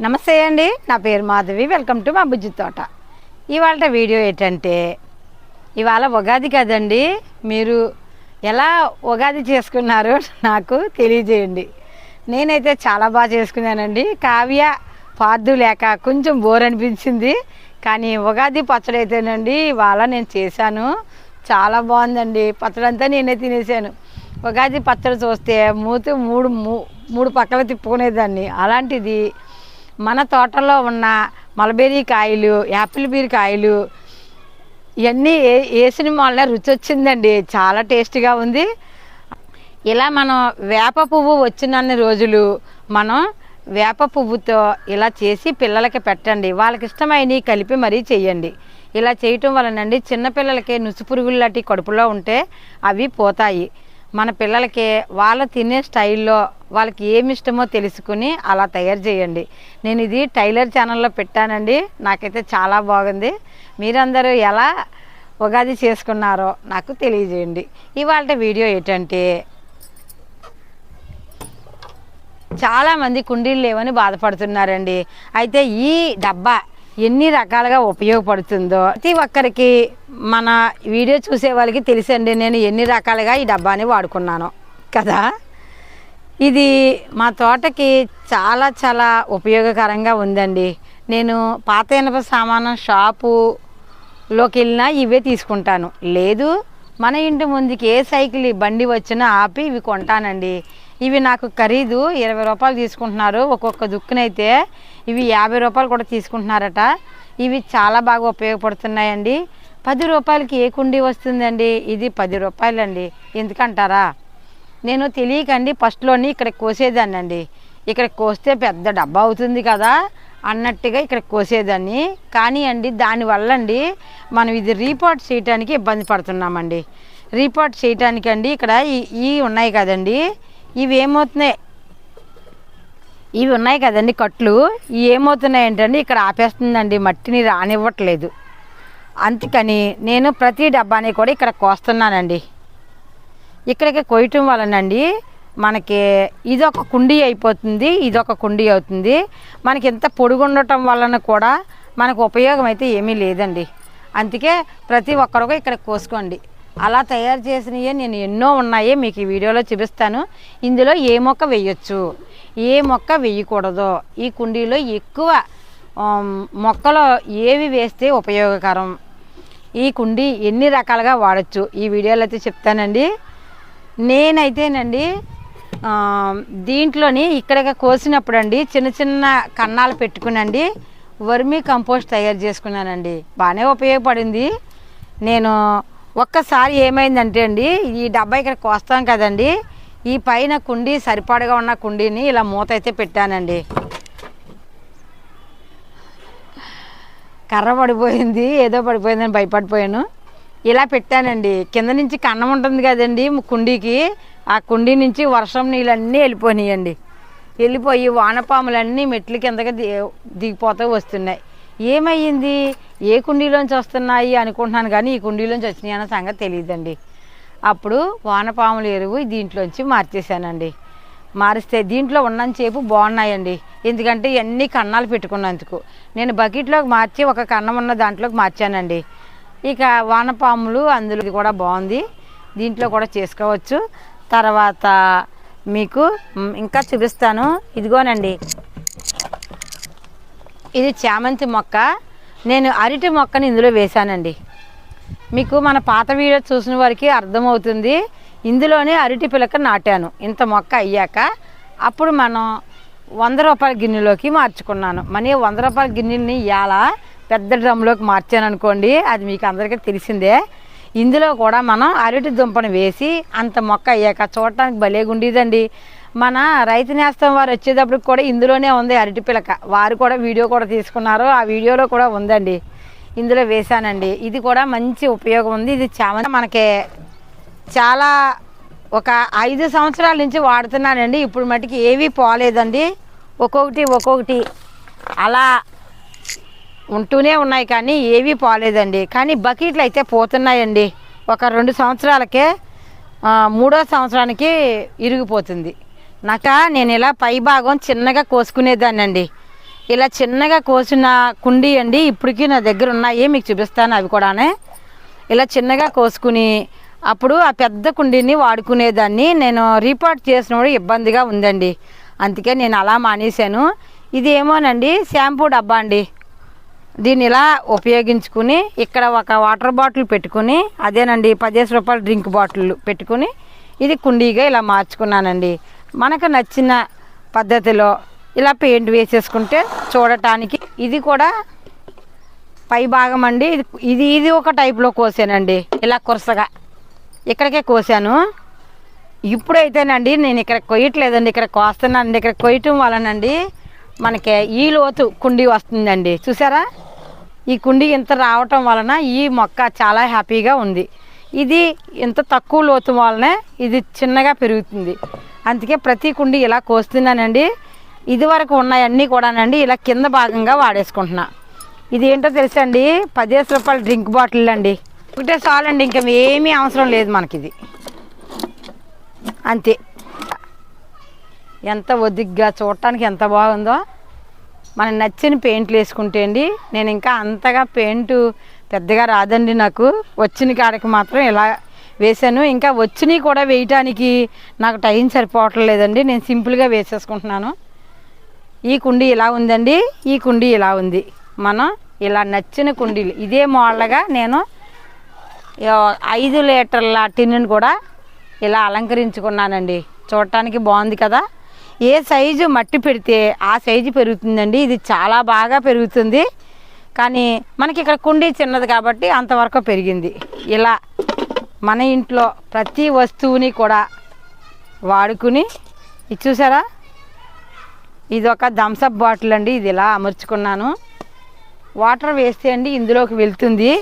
నమస్తే అండి నా పేరు మాధవి వెల్కమ్ టు మా బుజ్జి తోట. ఇవాళ వీడియో ఏంటంటే ఇవాళ ఉగాది కదండి మీరు ఎలా ఉగాది చేసుకున్నారో నాకు తెలియజేయండి. నేనైతే చాలా బాగా చేసుకున్నానండి కావ్య పార్దు లేక కొంచెం బోర్ అనిపించింది కానీ ఉగాది పచ్చడి అయితేనండి ఇవాళ నేను చేశాను. చాలా బాగుందండి పచ్చడంతా నేనే తినేసాను ఉగాది పచ్చడి చూస్తే మూతి మూడు మూ- మూడు పక్కల తిప్పుకునేదాన్ని. అలాంటిది మన తోటలో ఉన్న మలబెర్రీ కాయలు యాపిల్ బీర్ కాయలు ఇవన్నీ ఏ- వేసిన వల్ల రుచి వచ్చిందండి చాలా టేస్టీగా ఉంది. ఇలా మనం వేప పువ్వు వచ్చినన్ని రోజులు మనం వేప పువ్వుతో ఇలా చేసి పిల్లలకి పెట్టండి. వాళ్ళకి ఇష్టమైనవి కలిపి మరీ చేయండి. ఇలా చేయటం వలనండి చిన్నపిల్లలకి నుసు పురుగులు లాంటి కడుపులో ఉంటే అవి పోతాయి. మన పిల్లలకి వాళ్ళ తినే స్టైల్లో వాళ్ళకి ఏమి ఇష్టమో తెలుసుకుని అలా తయారు చేయండి. నేను ఇది టైలర్ ఛానల్లో పెట్టానండి. నాకైతే చాలా బాగుంది. మీరందరూ ఎలా ఉగాది చేసుకున్నారో నాకు తెలియజేయండి. ఇవాళ వీడియో ఏంటంటే చాలామంది కుండీలు లేవని బాధపడుతున్నారండి. అయితే ఈ డబ్బా ఎన్ని రకాలుగా ఉపయోగపడుతుందో ప్రతి ఒక్కరికి మన వీడియో చూసే వాళ్ళకి తెలుసండి నేను ఎన్ని రకాలుగా ఈ డబ్బాని వాడుకున్నాను. కదా? ఇది మా తోటకి చాలా చాలా ఉపయోగకరంగా ఉందండి. నేను పాత ఇనప సామానం షాపులోకి వెళ్ళినా ఇవే తీసుకుంటాను. లేదు మన ఇంటి ముందుకి ఏ సైకిల్ బండి వచ్చినా ఆపి ఇవి కొంటానండి. ఇవి నాకు ఖరీదు ఇరవై రూపాయలు తీసుకుంటున్నారు. ఒక్కొక్క దుక్కునైతే ఇవి యాభై రూపాయలు కూడా తీసుకుంటున్నారట. ఇవి చాలా బాగా ఉపయోగపడుతున్నాయండి. పది రూపాయలకి ఏ కుండీ వస్తుందండి? ఇది పది రూపాయలండి. ఎందుకంటారా? నేను తెలియకండి ఫస్ట్లోని ఇక్కడ కోసేదాన్ని అండి ఇక్కడ కోస్తే పెద్ద డబ్బా అవుతుంది కదా అన్నట్టుగా ఇక్కడ కోసేదాన్ని. కానీ అండి దానివల్ల అండి మనం ఇది రీపోర్ట్ చేయడానికి ఇబ్బంది పడుతున్నామండి. రీపోర్ట్ చేయటానికండి ఇక్కడ ఈ ఈ ఉన్నాయి కదండి. ఇవి ఏమవుతున్నాయి ఇవి ఉన్నాయి కదండి కట్లు. ఇవి ఏమవుతున్నాయి ఏంటండి? ఇక్కడ ఆపేస్తుందండి మట్టిని రానివ్వట్లేదు. అందుకని నేను ప్రతి డబ్బాని కూడా ఇక్కడ కోస్తున్నానండి. ఇక్కడికి కొయ్యటం వలనండి మనకి ఇదొక కుండీ అయిపోతుంది ఇదొక కుండీ అవుతుంది. మనకి ఇంత పొడుగు ఉండటం వలన కూడా మనకు ఉపయోగం అయితే ఏమీ లేదండి. అందుకే ప్రతి ఒక్కరు ఇక్కడ కోసుకోండి. అలా తయారు చేసినవి నేను ఎన్నో ఉన్నాయి మీకు ఈ వీడియోలో చూపిస్తాను. ఇందులో ఏ మొక్క వేయచ్చు? ఏ మొక్క వేయకూడదు? ఈ కుండీలో ఎక్కువ మొక్కలు ఏవి వేస్తే ఉపయోగకరం? ఈ కుండీ ఎన్ని రకాలుగా వాడచ్చు? ఈ వీడియోలో అయితే చెప్తానండి. నేనైతేనండి దీంట్లోని ఇక్కడ కోసినప్పుడు అండి చిన్న చిన్న కన్నాలు పెట్టుకునండి వర్మీ కంపోస్ట్ తయారు చేసుకున్నానండి. బాగానే ఉపయోగపడింది. నేను ఒక్కసారి ఏమైందంటే అండి ఈ డబ్బా ఇక్కడ కోస్తాం కదండి ఈ పైన కుండీ సరిపడగా ఉన్న కుండీని ఇలా మూత అయితే పెట్టానండి. కర్ర పడిపోయింది ఏదో పడిపోయిందని భయపడిపోయాను. ఇలా పెట్టానండి. కింద నుంచి కన్నం ఉంటుంది కదండి కుండీకి ఆ కుండీ నుంచి వర్షం నీళ్ళన్నీ వెళ్ళిపోయినాయండి. వెళ్ళిపోయి వానపాములన్నీ మెట్ల కిందకి ది దిగిపోతూ వస్తున్నాయి. ఏమయ్యింది? ఏ కుండీలోంచి వస్తున్నాయి అనుకుంటున్నాను కానీ ఈ కుండీలోంచి వచ్చినాయి అన్న సంగతి తెలియదండి. అప్పుడు వానపాముల ఎరువు దీంట్లోంచి మార్చేశానండి. మారిస్తే దీంట్లో ఉన్నంతసేపు బాగున్నాయండి. ఎందుకంటే ఇవన్నీ కన్నాలు పెట్టుకున్నందుకు. నేను బకెట్లోకి మార్చి ఒక కన్నం ఉన్న దాంట్లోకి మార్చానండి. ఇక వానపాములు అందులో కూడా బాగుంది. దీంట్లో కూడా చేసుకోవచ్చు. తర్వాత మీకు ఇంకా చూపిస్తాను. ఇదిగోనండి. ఇది చామంతి మొక్క. నేను అరటి మొక్కని ఇందులో వేశానండి. మీకు మన పాత వీడియో చూసిన వారికి అర్థమవుతుంది. ఇందులోనే అరటి పిలక నాటాను. ఇంత మొక్క అయ్యాక అప్పుడు మనం వంద రూపాయల గిన్నెలోకి మార్చుకున్నాను. మనీ వంద రూపాయల గిన్నెని ఇవాళ పెద్ద డ్రమ్లోకి మార్చాను అనుకోండి అది మీకు అందరికీ తెలిసిందే. ఇందులో కూడా మనం అరటి దుంపను వేసి అంత మొక్క అయ్యాక చూడటానికి భలేగా ఉండేదండి మన రైతు నేస్తం వారు వచ్చేటప్పుడు కూడా ఇందులోనే ఉంది అరటి పిలక. వారు కూడా వీడియో కూడా తీసుకున్నారు. ఆ వీడియోలో కూడా ఉందండి. ఇందులో వేశానండి. ఇది కూడా మంచి ఉపయోగం ఉంది. ఇది చామంతి మనకి చాలా ఒక ఐదు సంవత్సరాల నుంచి వాడుతున్నానండి. ఇప్పుడు మటుకి ఏవీ పోలేదండి. ఒక్కొక్కటి ఒక్కొక్కటి అలా ఉంటూనే ఉన్నాయి కానీ ఏవీ పోలేదండి. కానీ బకెట్లు అయితే పోతున్నాయండి. ఒక రెండు సంవత్సరాలకే మూడో సంవత్సరానికి ఇరిగిపోతుంది. నాక నేను ఇలా పై భాగం చిన్నగా కోసుకునేదాన్నండి. ఇలా చిన్నగా కోసిన కుండీ అండి ఇప్పటికీ నా దగ్గర ఉన్నాయి మీకు చూపిస్తాను అవి కూడానే. ఇలా చిన్నగా కోసుకుని అప్పుడు ఆ పెద్ద కుండీని వాడుకునేదాన్ని. నేను రీపాట్ చేసినప్పుడు ఇబ్బందిగా ఉందండి. అందుకే నేను అలా మానేశాను. ఇది ఏమోనండి షాంపూ డబ్బా అండి. దీన్ని ఇలా ఉపయోగించుకుని ఇక్కడ ఒక వాటర్ బాటిల్ పెట్టుకుని అదేనండి పదిహేను రూపాయల డ్రింక్ బాటిల్ పెట్టుకుని ఇది కుండీగా ఇలా మార్చుకున్నానండి. మనకు నచ్చిన పద్ధతిలో ఇలా పెయింట్ వేసేసుకుంటే చూడటానికి ఇది కూడా పై భాగం అండి. ఇది ఇది ఇది ఒక టైప్లో కోసానండి. ఇలా కురసగా ఇక్కడికే కోసాను. ఇప్పుడైతేనండి నేను ఇక్కడ కొయ్యట్లేదండి. ఇక్కడ కోస్తున్నానండి. ఇక్కడ కొయ్యటం వలనండి మనకి ఈ లోతు కుండీ వస్తుందండి. చూసారా? ఈ కుండీ ఇంత రావటం వలన ఈ మొక్క చాలా హ్యాపీగా ఉంది. ఇది ఇంత తక్కువ లోతు వలనే ఇది చిన్నగా పెరుగుతుంది. అందుకే ప్రతి కుండీ ఇలా కోస్తున్నానండి. ఇది వరకు ఉన్నాయన్నీ కూడానండి ఇలా కింద భాగంగా వాడేసుకుంటున్నా. ఇది ఏంటో తెలుసా అండి పదిహేను రూపాయల డ్రింక్ బాటిల్ అండి. ఒకటే చాలండి ఇంకా ఏమీ అవసరం లేదు మనకి ఇది అంతే. ఎంత ఒదిగ్గా చూడటానికి ఎంత బాగుందో. మనకు నచ్చిన పెయింట్లు వేసుకుంటే అండి నేను ఇంకా అంతగా పెయింట్ పెద్దగా రాదండి నాకు. వచ్చిన కాడకి మాత్రం ఇలా వేసాను ఇంకా వచ్చినవి కూడా వేయటానికి నాకు టైం సరిపోవట్లేదండి. నేను సింపుల్గా వేసేసుకుంటున్నాను. ఈ కుండీ ఇలా ఉందండి. ఈ కుండీ ఇలా ఉంది. మనం ఇలా నచ్చిన కుండీలు. ఇదే మోడల్గా నేను ఐదు లీటర్ల టిన్ను కూడా ఇలా అలంకరించుకున్నానండి. చూడటానికి బాగుంది కదా. ఏ సైజు మట్టి పెడితే ఆ సైజు పెరుగుతుందండి. ఇది చాలా బాగా పెరుగుతుంది. కానీ మనకి ఇక్కడ కుండీ చిన్నది కాబట్టి అంతవరకు పెరిగింది. ఇలా మన ఇంట్లో ప్రతి వస్తువుని కూడా వాడుకుని ఇది చూసారా? ఇది ఒక థమ్సప్ బాటిల్ అండి ఇది ఇలా అమర్చుకున్నాను. వాటర్ వేస్తే అండి ఇందులోకి వెళ్తుంది.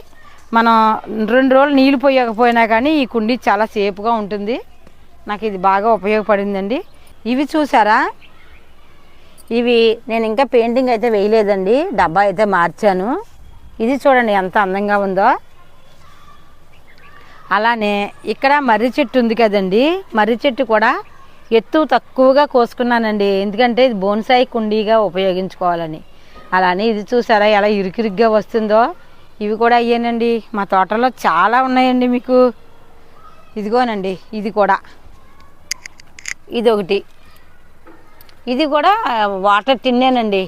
మనం రెండు రోజులు నీళ్ళు పోయకపోయినా కానీ ఈ కుండీ చాలా సేపుగా ఉంటుంది. నాకు ఇది బాగా ఉపయోగపడిందండి. ఇవి చూసారా? ఇవి నేను ఇంకా పెయింటింగ్ అయితే వేయలేదండి డబ్బా అయితే మార్చాను. ఇది చూడండి ఎంత అందంగా ఉందో. అలానే ఇక్కడ మర్రి చెట్టు ఉంది కదండి. మర్రి చెట్టు కూడా ఎత్తు తక్కువగా కోసుకున్నానండి. ఎందుకంటే ఇది బోన్సాయి కుండీగా ఉపయోగించుకోవాలని. అలానే ఇది చూసారా ఎలా ఇరుకిరుగ్గా వస్తుందో. ఇవి కూడా అయ్యానండి. మా తోటలో చాలా ఉన్నాయండి మీకు. ఇదిగోనండి ఇది కూడా. ఇది ఒకటి ఇది కూడా వాటర్ టిన్నేనండి.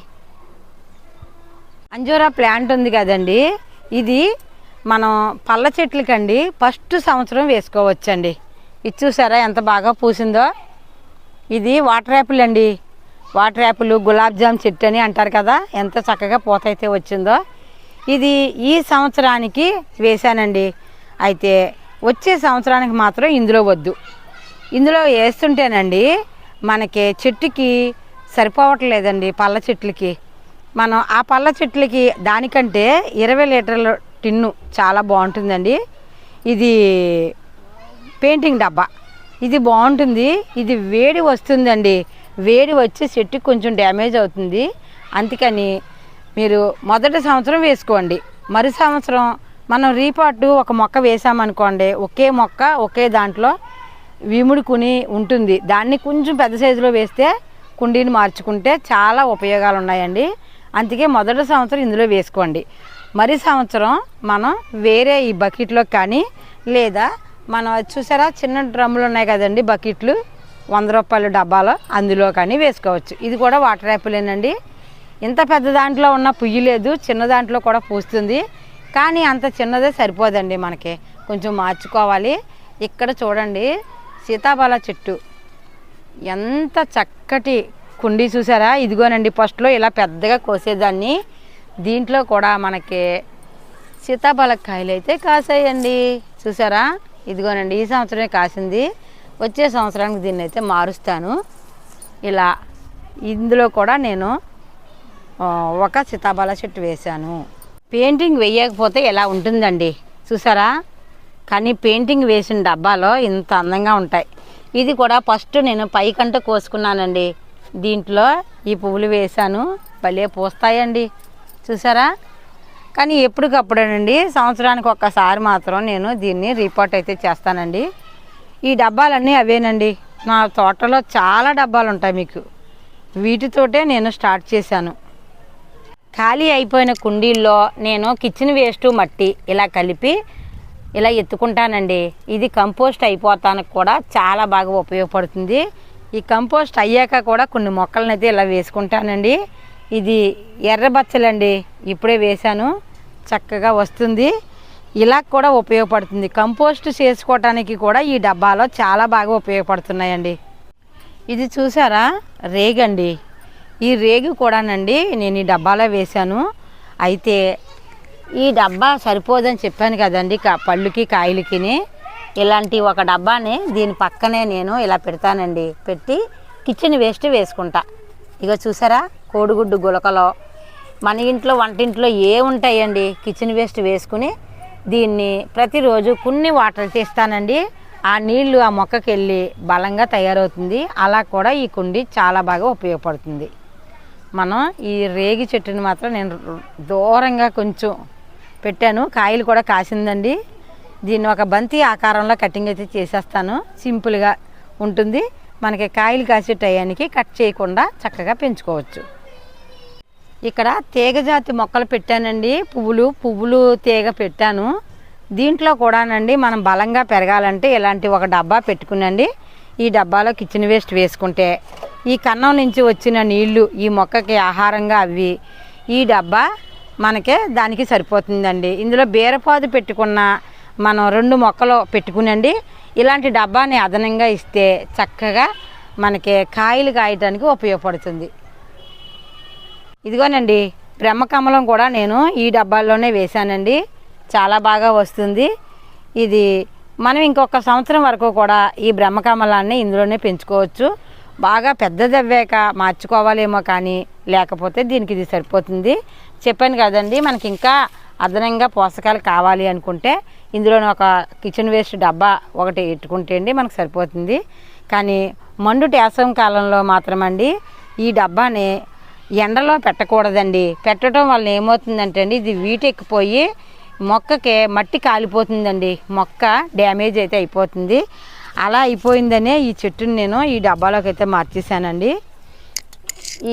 అంజూరా ప్లాంట్ ఉంది కదండి. ఇది మనం పళ్ళ చెట్లకండి ఫస్ట్ సంవత్సరం వేసుకోవచ్చండి. ఇది చూసారా ఎంత బాగా పూసిందో? ఇది వాటర్ యాపిల్ అండి. వాటర్ యాపిల్ గులాబ్ జామ్ చెట్టు అని అంటారు కదా ఎంత చక్కగా పూత అయితే వచ్చిందో. ఇది ఈ సంవత్సరానికి వేశానండి. అయితే వచ్చే సంవత్సరానికి మాత్రం ఇందులో వద్దు. ఇందులో వేస్తుంటేనండి మనకి చెట్టుకి సరిపోవట్లేదండి పళ్ళ చెట్లకి. మనం ఆ పళ్ళ చెట్లకి దానికంటే ఇరవై లీటర్లు టిన్ను చాలా బాగుంటుందండి. ఇది పెయింటింగ్ డబ్బా. ఇది బాగుంటుంది. ఇది వేడి వస్తుందండి. వేడి వచ్చి చెట్టుకి కొంచెం డ్యామేజ్ అవుతుంది. అందుకని మీరు మొదటి సంవత్సరం వేసుకోండి. మరు సంవత్సరం మనం రీపాటు ఒక మొక్క వేసామనుకోండి ఒకే మొక్క ఒకే దాంట్లో విముడుకుని ఉంటుంది. దాన్ని కొంచెం పెద్ద సైజులో వేస్తే కుండీని మార్చుకుంటే చాలా ఉపయోగాలు ఉన్నాయండి అందుకే మొదటి సంవత్సరం ఇందులో వేసుకోండి. మరి సంవత్సరం మనం వేరే ఈ బకెట్లో కానీ లేదా మనం చూసారా చిన్న డ్రమ్ములు ఉన్నాయి కదండి బకెట్లు. వంద రూపాయల డబ్బాలో అందులో కానీ వేసుకోవచ్చు. ఇది కూడా వాటర్ యాపిలేనండి. ఇంత పెద్ద దాంట్లో ఉన్న పుయ్యి లేదు చిన్న దాంట్లో కూడా పూస్తుంది. కానీ అంత చిన్నదే సరిపోదండి మనకి. కొంచెం మార్చుకోవాలి. ఇక్కడ చూడండి సీతాఫల చెట్టు. ఎంత చక్కటి కుండీ చూసారా? ఇదిగోనండి ఫస్ట్లో ఇలా పెద్దగా కోసేదాన్ని. దీంట్లో కూడా మనకి సీతాఫల కాయలు అయితే కాసాయండి. చూసారా? ఇదిగోనండి ఈ సంవత్సరమే కాసింది. వచ్చే సంవత్సరానికి దీన్ని అయితే మారుస్తాను. ఇలా ఇందులో కూడా నేను ఒక సీతాఫల చెట్టు వేశాను. పెయింటింగ్ వేయకపోతే ఎలా ఉంటుందండి? చూసారా? కానీ పెయింటింగ్ వేసిన డబ్బాలో ఇంత అందంగా ఉంటాయి. ఇది కూడా ఫస్ట్ నేను పైకంట కోసుకున్నానండి. దీంట్లో ఈ పువ్వులు వేశాను. భలే పూస్తాయండి. చూసారా? కానీ ఎప్పటికప్పుడేనండి సంవత్సరానికి ఒక్కసారి మాత్రం నేను దీన్ని రిపోర్ట్ అయితే చేస్తానండి. ఈ డబ్బాలన్నీ అవేనండి. నా తోటలో చాలా డబ్బాలు ఉంటాయి మీకు. వీటితోటే నేను స్టార్ట్ చేశాను. ఖాళీ అయిపోయిన కుండీల్లో నేను కిచెన్ వేస్ట్ మట్టి ఇలా కలిపి ఇలా ఎత్తుకుంటానండి. ఇది కంపోస్ట్ అయిపోతానికి కూడా చాలా బాగా ఉపయోగపడుతుంది. ఈ కంపోస్ట్ అయ్యాక కూడా కొన్ని మొక్కలను అయితే ఇలా వేసుకుంటానండి. ఇది ఎర్ర బచ్చలండి ఇప్పుడే వేశాను. చక్కగా వస్తుంది. ఇలా కూడా ఉపయోగపడుతుంది. కంపోస్ట్ చేసుకోవటానికి కూడా ఈ డబ్బాలో చాలా బాగా ఉపయోగపడుతున్నాయండి. ఇది చూసారా? రేగండి. ఈ రేగు కూడానండి నేను ఈ డబ్బాలో వేశాను. అయితే ఈ డబ్బా సరిపోదని చెప్పాను కదండి పళ్ళుకి కాయలకి ఇలాంటి ఒక డబ్బాని దీని పక్కనే నేను ఇలా పెడతానండి. పెట్టి కిచెన్ వేస్ట్ వేసుకుంటా. ఇక చూసారా? కోడిగుడ్డు గులకలో. మన ఇంట్లో వంటింట్లో ఏ ఉంటాయండి? కిచెన్ వేస్ట్ వేసుకుని దీన్ని ప్రతిరోజు కొన్ని వాటర్ తీస్తానండి. ఆ నీళ్ళు ఆ మొక్కకి వెళ్ళి బలంగా తయారవుతుంది. అలా కూడా ఈ కుండి చాలా బాగా ఉపయోగపడుతుంది. మనం ఈ రేగి చెట్టుని మాత్రం నేను దూరంగా కొంచెం పెట్టాను. కాయలు కూడా కాసిందండి. దీన్ని ఒక బంతి ఆకారంలో కటింగ్ అయితే చేసేస్తాను. సింపుల్గా ఉంటుంది. మనకి కాయలు కాసే టయానికి కట్ చేయకుండా చక్కగా పెంచుకోవచ్చు. ఇక్కడ తీగ జాతి మొక్కలు పెట్టానండి. పువ్వులు పువ్వులు తీగ పెట్టాను. దీంట్లో కూడానండి మనం బలంగా పెరగాలంటే ఇలాంటి ఒక డబ్బా పెట్టుకునండి. ఈ డబ్బాలో కిచెన్ వేస్ట్ వేసుకుంటే ఈ కన్నం నుంచి వచ్చిన నీళ్ళు ఈ మొక్కకి ఆహారంగా అవి ఈ డబ్బా మనకే దానికి సరిపోతుందండి. ఇందులో బీరపాదు పెట్టుకున్న మనం రెండు మొక్కలు పెట్టుకునండి. ఇలాంటి డబ్బాని అదనంగా ఇస్తే చక్కగా మనకి కాయలు కాయటానికి ఉపయోగపడుతుంది. ఇదిగోనండి బ్రహ్మకమలం కూడా నేను ఈ డబ్బాల్లోనే వేశానండి. చాలా బాగా వస్తుంది. ఇది మనం ఇంకొక సంవత్సరం వరకు కూడా ఈ బ్రహ్మకమలాన్ని ఇందులోనే పెంచుకోవచ్చు. బాగా పెద్దదవ్వాక మార్చుకోవాలేమో కానీ లేకపోతే దీనికి ఇది సరిపోతుంది. చెప్పాను కదండి మనకి ఇంకా అదనంగా పోషకాలు కావాలి అనుకుంటే ఇందులోనే ఒక కిచెన్ వేస్ట్ డబ్బా ఒకటి పెట్టుకుంటే అండి మనకు సరిపోతుంది. కానీ మండు టేసం కాలంలో మాత్రమండి ఈ డబ్బాని ఎండలో పెట్టకూడదండి. పెట్టడం వల్ల ఏమవుతుందంటే అండి ఇది వీటెక్కిపోయి మొక్కకి మట్టి కాలిపోతుందండి. మొక్క డ్యామేజ్ అయితే అయిపోతుంది. అలా అయిపోయిందనే ఈ చెట్టుని నేను ఈ డబ్బాలోకి అయితే మార్చేసానండి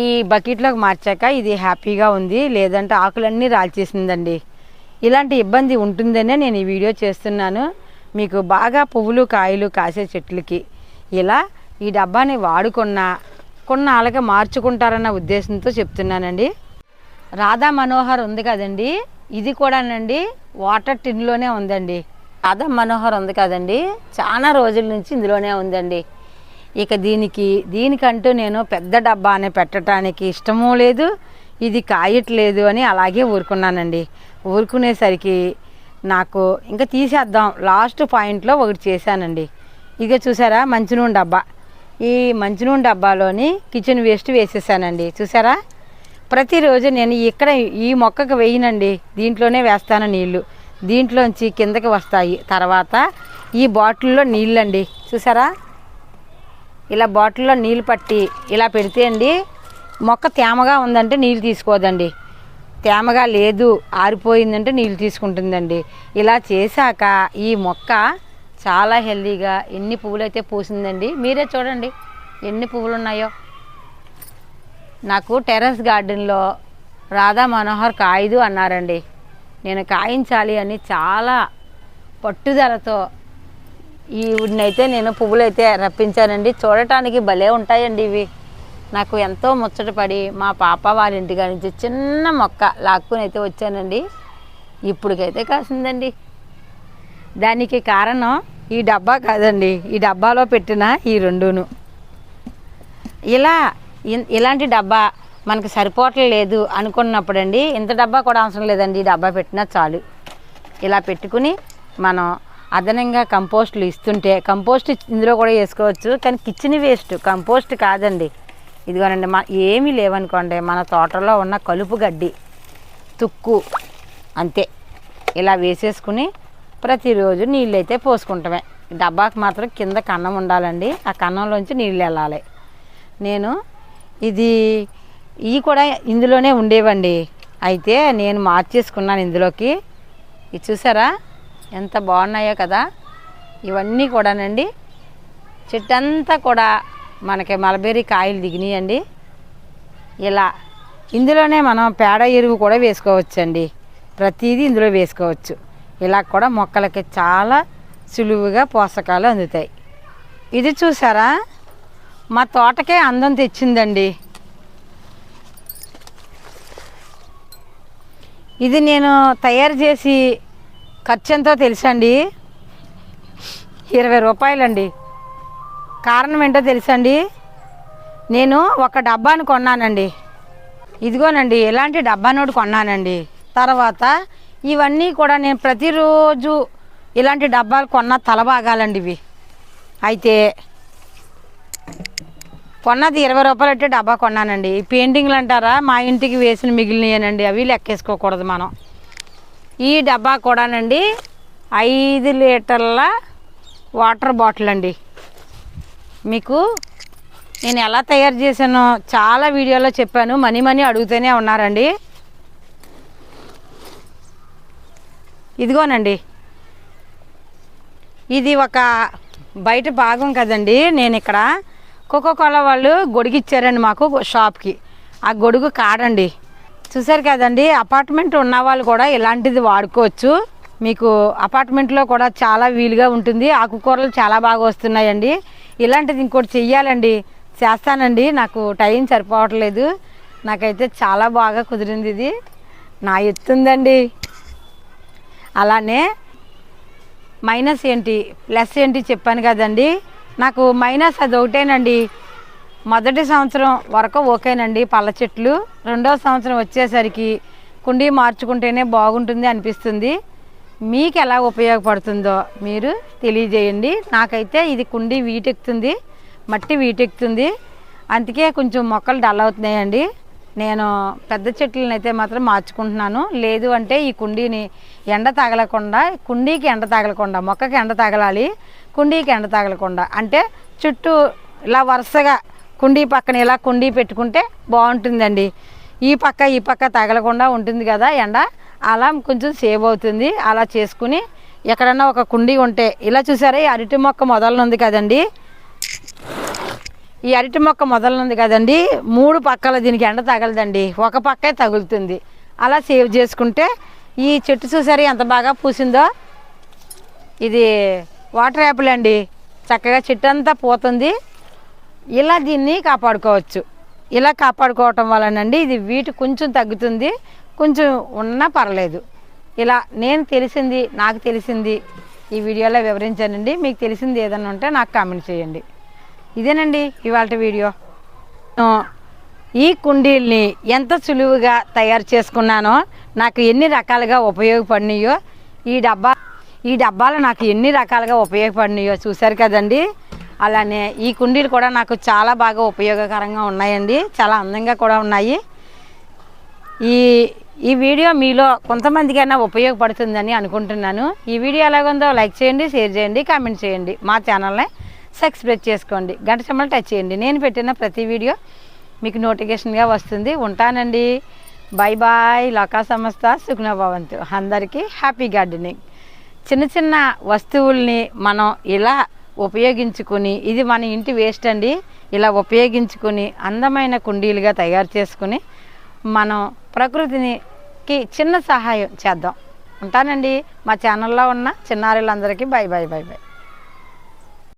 ఈ బకెట్లోకి మార్చాక ఇది హ్యాపీగా ఉంది. లేదంటే ఆకులన్నీ రాల్చేసిందండి. ఇలాంటి ఇబ్బంది ఉంటుందనే నేను ఈ వీడియో చేస్తున్నాను. మీకు బాగా పువ్వులు కాయలు కాసే చెట్లకి. ఇలా ఈ డబ్బాని వాడుకున్న కొన్నాళ్ళకి మార్చుకుంటారన్న ఉద్దేశంతో చెప్తున్నానండి. రాధా మనోహర్ ఉంది కదండి. ఇది కూడానండి వాటర్ టిన్లోనే ఉందండి. రాధా మనోహర్ ఉంది కదండి. చాలా రోజుల నుంచి ఇందులోనే ఉందండి. ఇక దీనికి దీనికంటూ నేను పెద్ద డబ్బా అని పెట్టడానికి ఇష్టమూ లేదు ఇది కాయట్లేదు అని అలాగే ఊరుకున్నానండి. ఊరుకునేసరికి నాకు ఇంకా తీసేద్దాం లాస్ట్ పాయింట్లో ఒకటి చేశానండి. ఇక చూసారా మంచినూనె డబ్బా. ఈ మంచినూనె డబ్బాలోని కిచెన్ వేస్ట్ వేసేసానండి. చూసారా? ప్రతిరోజు నేను ఇక్కడ ఈ మొక్కకు వేయనండి. దీంట్లోనే వేస్తాను నీళ్ళు. దీంట్లోంచి కిందకి వస్తాయి. తర్వాత ఈ బాటిల్లో నీళ్ళండి. చూసారా? ఇలా బాటిల్లో నీళ్ళు పట్టి ఇలా పెడితే అండి మొక్క తేమగా ఉందంటే నీళ్ళు తీసుకోదండి. తేమగా లేదు ఆరిపోయిందంటే నీళ్ళు తీసుకుంటుందండి. ఇలా చేశాక ఈ మొక్క చాలా హెల్దీగా ఎన్ని పువ్వులు అయితే పూసిందండి. మీరే చూడండి ఎన్ని పువ్వులు ఉన్నాయో నాకు టెర్రస్ గార్డెన్లో రాధా మనోహర్ కాయదు అన్నారండి. నేను కాయించాలి అని చాలా పట్టుదలతో ఈ వీటినైతే నేను పువ్వులైతే రప్పించానండి. చూడటానికి భలే ఉంటాయండి ఇవి. నాకు ఎంతో ముచ్చటపడి మా పాప వాళ్ళ ఇంటికాడ నుంచి చిన్న మొక్క లాక్కుని అయితే వచ్చానండి. ఇప్పటికైతే కాసిందండి. దానికి కారణం ఈ డబ్బా కాదండి ఈ డబ్బాలో పెట్టిన ఈ రెండును. ఇలా ఇన్- ఇలాంటి డబ్బా మనకి సరిపోవట్లేదు అనుకున్నప్పుడండి ఇంత డబ్బా కూడా అవసరం లేదండి ఈ డబ్బా పెట్టినా చాలు. ఇలా పెట్టుకుని మనం అదనంగా కంపోస్ట్లు ఇస్తుంటే కంపోస్ట్ ఇందులో కూడా వేసుకోవచ్చు కానీ కిచెన్ వేస్ట్ కంపోస్ట్ కాదండి. ఇదిగోనండి మా ఏమీ లేవనుకోండి మన తోటలో ఉన్న కలుపు గడ్డి తుక్కు అంతే. ఇలా వేసేసుకుని ప్రతిరోజు నీళ్ళు అయితే పోసుకుంటామే. డబ్బాకి మాత్రం కింద కన్నం ఉండాలండి. ఆ కన్నంలోంచి నీళ్ళు వెళ్ళాలి. నేను ఇది ఇవి కూడా ఇందులోనే ఉండేవండి. అయితే నేను మార్చేసుకున్నాను ఇందులోకి. ఇది చూసారా? ఎంత బాగున్నాయో కదా. ఇవన్నీ కూడానండి. చెట్టు అంతా కూడా మనకి మలబెర్రీ కాయలు దిగినాయండి. ఇలా ఇందులోనే మనం పేడ ఎరువు కూడా వేసుకోవచ్చండి. ప్రతిదీ ఇందులో వేసుకోవచ్చు. ఇలా కూడా మొక్కలకి చాలా సులువుగా పోషకాలు అందుతాయి. ఇది చూసారా? మా తోటకే అందం తెచ్చిందండి. ఇది నేను తయారు చేసి ఖర్చు ఎంతో తెలుసండి ఇరవై రూపాయలండి. కారణం ఏంటో తెలుసండి నేను ఒక డబ్బాను కొన్నానండి. ఇదిగోనండి ఇలాంటి డబ్బాని కొన్నానండి? తర్వాత ఇవన్నీ కూడా నేను ప్రతిరోజు ఇలాంటి డబ్బాలు కొన్న తలబాగాలండి ఇవి. అయితే కొన్నది ఇరవై రూపాయలు అంటే డబ్బా కొన్నానండి. ఈ పెయింటింగ్లు అంటారా? మా ఇంటికి వేసిన మిగిలినయేనండి. అవి లెక్కేసుకోకూడదు మనం. ఈ డబ్బా కూడానండి ఐదు లీటర్ల వాటర్ బాటిల్ అండి మీకు నేను ఎలా తయారు చేశానో చాలా వీడియోలో చెప్పాను. మనీ మనీ అడుగుతూనే ఉన్నారండి. ఇదిగోనండి. ఇది ఒక బయట భాగం కదండి నేను ఇక్కడ కోకో కోలా వాళ్ళు గొడుగు ఇచ్చారండి మాకు షాప్కి. ఆ గొడుగు కాడండి. చూసారు కదండి అపార్ట్మెంట్ ఉన్న వాళ్ళు కూడా ఇలాంటిది వాడుకోవచ్చు. మీకు అపార్ట్మెంట్లో కూడా చాలా వీలుగా ఉంటుంది ఆకుకూరలు చాలా బాగా వస్తున్నాయండి. ఇలాంటిది ఇంకోటి చెయ్యాలండి. చేస్తానండి నాకు టైం సరిపోవట్లేదు. నాకైతే చాలా బాగా కుదిరింది ఇది. నా ఎత్తుందండి. అలానే మైనస్ ఏంటి ప్లస్ ఏంటి చెప్పాను కదండి. నాకు మైనస్ అది ఒకటేనండి. మొదటి సంవత్సరం వరకు ఓకేనండి పళ్ళ చెట్లు. రెండో సంవత్సరం వచ్చేసరికి కుండీ మార్చుకుంటేనే బాగుంటుంది అనిపిస్తుంది. మీకు ఎలా ఉపయోగపడుతుందో మీరు తెలియజేయండి. నాకైతే ఇది కుండీ వీటెక్కుతుంది మట్టి వీటెక్కుతుంది. అందుకే కొంచెం మొక్కలు డల్ అవుతున్నాయండి. నేను పెద్ద చెట్లను అయితే మాత్రం మార్చుకుంటున్నాను. లేదు అంటే ఈ కుండీని ఎండ తగలకుండా కుండీకి ఎండ తగలకుండా మొక్కకి ఎండ తగలాలి కుండీకి ఎండ తగలకుండా. అంటే చుట్టూ ఇలా వరుసగా కుండీ పక్కన ఇలా కుండీ పెట్టుకుంటే బాగుంటుందండి. ఈ పక్క ఈ పక్క తగలకుండా ఉంటుంది కదా ఎండ. అలా కొంచెం సేవ్ అవుతుంది. అలా చేసుకుని ఎక్కడన్నా ఒక కుండీ ఉంటే ఇలా చూసారా ఈ అరటి మొక్క మొదలనుంది కదండి. ఈ అరటి మొక్క మొదలనుంది కదండి మూడు పక్కల దీనికి ఎండ తగలదండి. ఒక పక్కే తగులుతుంది. అలా సేవ్ చేసుకుంటే ఈ చెట్టు చూసారి ఎంత బాగా పూసిందో? ఇది వాటర్ యాపిల్ అండి. చక్కగా చెట్టు అంతా పోతుంది. ఇలా దీన్ని కాపాడుకోవచ్చు. ఇలా కాపాడుకోవటం వలనండి ఇది వీటి కొంచెం తగ్గుతుంది కొంచెం ఉన్నా పర్లేదు. ఇలా నేను తెలిసింది నాకు తెలిసింది ఈ వీడియోలో వివరించానండి. మీకు తెలిసింది ఏదైనా ఉంటే నాకు కామెంట్ చేయండి. ఇదేనండి ఇవాళ వీడియో. ఈ కుండీల్ని ఎంత సులువుగా తయారు చేసుకున్నానో నాకు ఎన్ని రకాలుగా ఉపయోగపడినాయో ఈ డబ్బా ఈ డబ్బాలు నాకు ఎన్ని రకాలుగా ఉపయోగపడినాయో చూశారు కదండి. అలానే ఈ కుండీలు కూడా నాకు చాలా బాగా ఉపయోగకరంగా ఉన్నాయండి. చాలా అందంగా కూడా ఉన్నాయి. ఈ ఈ వీడియో మీలో కొంతమందికైనా ఉపయోగపడుతుందని అనుకుంటున్నాను. ఈ వీడియో ఎలాగుందో లైక్ చేయండి షేర్ చేయండి కామెంట్ చేయండి. మా ఛానల్ని సబ్స్క్రైబ్ చేసుకోండి. గంట చెమ్మలు టచ్ చేయండి. నేను పెట్టిన ప్రతి వీడియో మీకు నోటిఫికేషన్గా వస్తుంది. ఉంటానండి. Bye bye. లోకా సంస్థ సుఖ్న అందరికీ హ్యాపీ గార్డెనింగ్. చిన్న చిన్న వస్తువుల్ని మనం ఇలా ఉపయోగించుకుని ఇది మన ఇంటి వేస్ట్ అండి. ఇలా ఉపయోగించుకుని అందమైన కుండీలుగా తయారు చేసుకుని మనం ప్రకృతినికి చిన్న సహాయం చేద్దాం. ఉంటానండి. మా ఛానల్లో ఉన్న చిన్నారులందరికీ బాయ్ బాయ్ బాయ్ బాయ్.